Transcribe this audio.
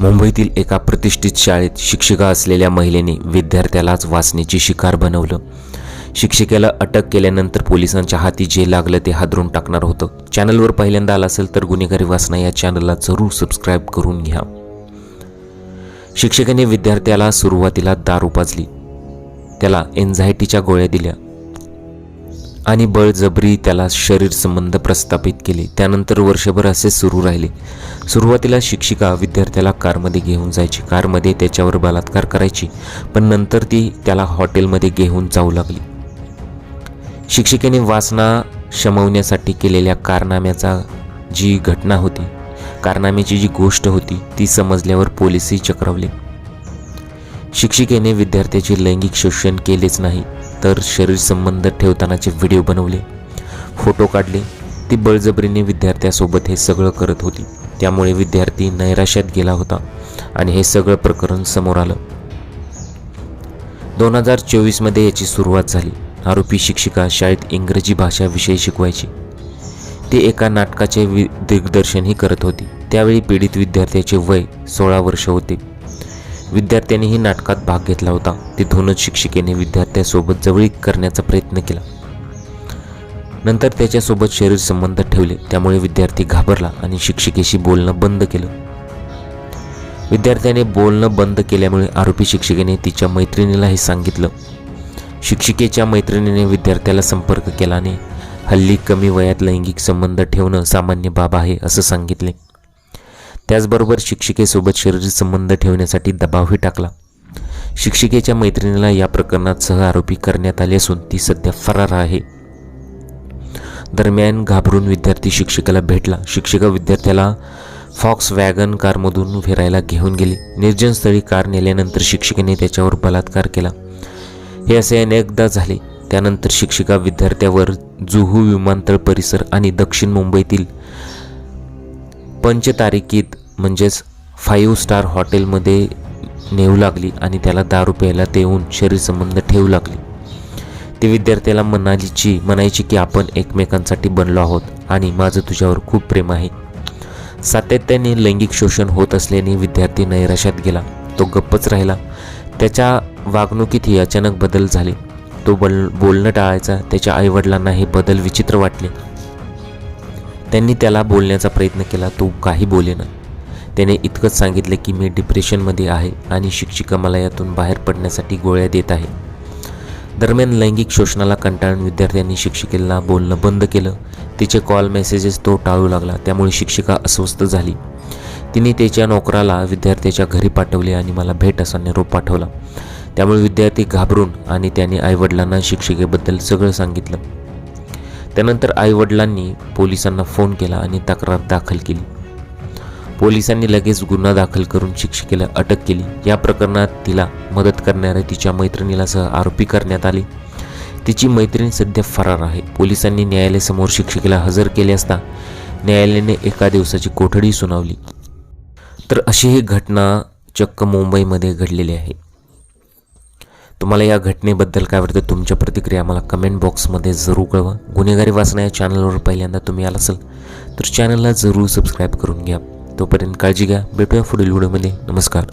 मुंबईतील एका प्रतिष्ठित शाळेत शिक्षिका असलेल्या महिलेने विद्यार्थ्यालाच वाचण्याची शिकार बनवलं. शिक्षिकेला अटक केल्यानंतर पोलिसांच्या हाती जे लागलं ते हादरून टाकणार होतं. चॅनलवर पहिल्यांदा आला असेल तर गुन्हेगारी वाचना या चॅनलला जरूर सबस्क्राईब करून घ्या. शिक्षिकेने विद्यार्थ्याला सुरुवातीला दारू पाजली. त्याला एन्झायटीच्या गोळ्या दिल्या. आणि बळजबरी त्याला शरीर संबंध प्रस्थापित केले. त्यानंतर वर्षभर असे सुरू राहिले. सुरुवातीला शिक्षिका विद्यार्थ्याला कारमध्ये घेऊन जायची. कारमध्ये त्याच्यावर बलात्कार करायची. पण नंतर ती त्याला हॉटेलमध्ये घेऊन जाऊ लागली. शिक्षिकेने वासना शमवण्यासाठी केलेल्या कारनाम्याचा जी घटना होती कारनाम्याची जी गोष्ट होती ती समजल्यावर पोलिसही चक्रवले. शिक्षिकेने विद्यार्थ्याचे लैंगिक शोषण केलेच नाही. तर शरीर संबंध ठेवतानाचे व्हिडिओ बनवले फोटो काढले ती बळजबरीने विद्यार्थ्यासोबत हे सगळं करत होती. त्यामुळे विद्यार्थी नैराश्यात गेला होता आणि हे सगळं प्रकरण समोर आलं. दोन हजार चोवीसमध्ये याची सुरुवात झाली. आरोपी शिक्षिका शाळेत इंग्रजी भाषा विषय शिकवायची. ती एका नाटकाचे वि दिग्दर्शनही करत होती. त्यावेळी पीडित विद्यार्थ्याचे वय सोळा वर्ष होते. विद्यार्थ्यांनीही नाटकात भाग घेतला होता. तिथूनच शिक्षिकेने विद्यार्थ्यासोबत जवळीक करण्याचा प्रयत्न केला. नंतर त्याच्यासोबत शरीर संबंध ठेवले. त्यामुळे विद्यार्थी घाबरला आणि शिक्षिकेशी बोलणं बंद केलं. विद्यार्थ्याने बोलणं बंद केल्यामुळे आरोपी शिक्षिकेने तिच्या मैत्रिणीला हे सांगितलं. शिक्षिकेच्या मैत्रिणीने विद्यार्थ्याला संपर्क केल्याने हल्ली कमी वयात लैंगिक संबंध ठेवणं सामान्य बाब आहे असं सांगितले. त्याचबरोबर शिक्षिकेसोबत शरीर संबंध ठेवण्यासाठी दबावही टाकला. शिक्षिकेच्या मैत्रिणीला या प्रकरणात सह आरोपी करण्यात आले असून ती सध्या फरार आहे. दरम्यान घाबरून विद्यार्थी शिक्षिकेला भेटला. शिक्षिका विद्यार्थ्याला फॉक्स वॅगन कारमधून फिरायला घेऊन गेली. निर्जन स्थळी कार नेल्यानंतर शिक्षिकेने त्याच्यावर बलात्कार केला. हे असे अनेकदा झाले. त्यानंतर शिक्षिका विद्यार्थ्यावर जुहू विमानतळ परिसर आणि दक्षिण मुंबईतील पंचतारिकीत म्हणजेच फाईव्ह स्टार हॉटेलमध्ये नेऊ लागली आणि त्याला दारू प्यायला देऊन शरीरसंबंध ठेवू लागली. ती विद्यार्थ्याला म्हणालीची म्हणायची की आपण एकमेकांसाठी बनलो आहोत आणि माझं तुझ्यावर खूप प्रेम आहे. सातत्याने लैंगिक शोषण होत असल्याने विद्यार्थी नैराश्यात गेला. तो गप्पच राहिला. त्याच्या वागणुकीतही अचानक बदल झाले. तो बल बोलणं टाळायचा त्याच्या आईवडिलांना हे बदल विचित्र वाटले. त्यांनी त्याला बोलण्याचा प्रयत्न केला. तो काही बोलेना त्याने इतकंच सांगितलं की मी डिप्रेशनमध्ये आहे आणि शिक्षिका मला यातून बाहेर पडण्यासाठी गोळ्या देत आहे. दरम्यान लैंगिक शोषणाला कंटाळून विद्यार्थ्यांनी शिक्षिकेला बोलणं बंद केलं. तिचे कॉल मेसेजेस तो टाळू लागला. त्यामुळे शिक्षिका अस्वस्थ झाली. तिने त्याच्या नोकराला विद्यार्थ्याच्या घरी पाठवले आणि मला भेट असा निरोप पाठवला. त्यामुळे विद्यार्थी घाबरून आणि त्याने आईवडिलांना शिक्षिकेबद्दल सगळं सांगितलं. त्यानंतर आईवडिलांनी पोलिसांना फोन केला आणि तक्रार दाखल केली. पोलिसांनी लगेच गुन्हा दाखल करून शिक्षिकेला अटक केली. या प्रकरणात तिला मदत करणाऱ्या तिच्या मैत्रिणीला सह आरोपी करण्यात आले. तिची मैत्रीण सध्या फरार आहे. पोलिसांनी न्यायालयासमोर शिक्षिकेला हजर केले असता न्यायालयाने एका दिवसाची कोठडी सुनावली. तर अशी ही घटना चक्क मुंबईमध्ये घडलेली आहे. तुम्हाला या घटनेबद्दल काय वाटतं? तुमच्या प्रतिक्रिया मला कमेंट बॉक्समध्ये जरूर कळवा. गुन्हेगारी वाचना या चॅनलवर पहिल्यांदा तुम्ही आला असाल तर चॅनलला जरूर सबस्क्राईब करून घ्या. तोपर्यंत काळजी घ्या. भेटूया पुढील व्हिडिओमध्ये नमस्कार.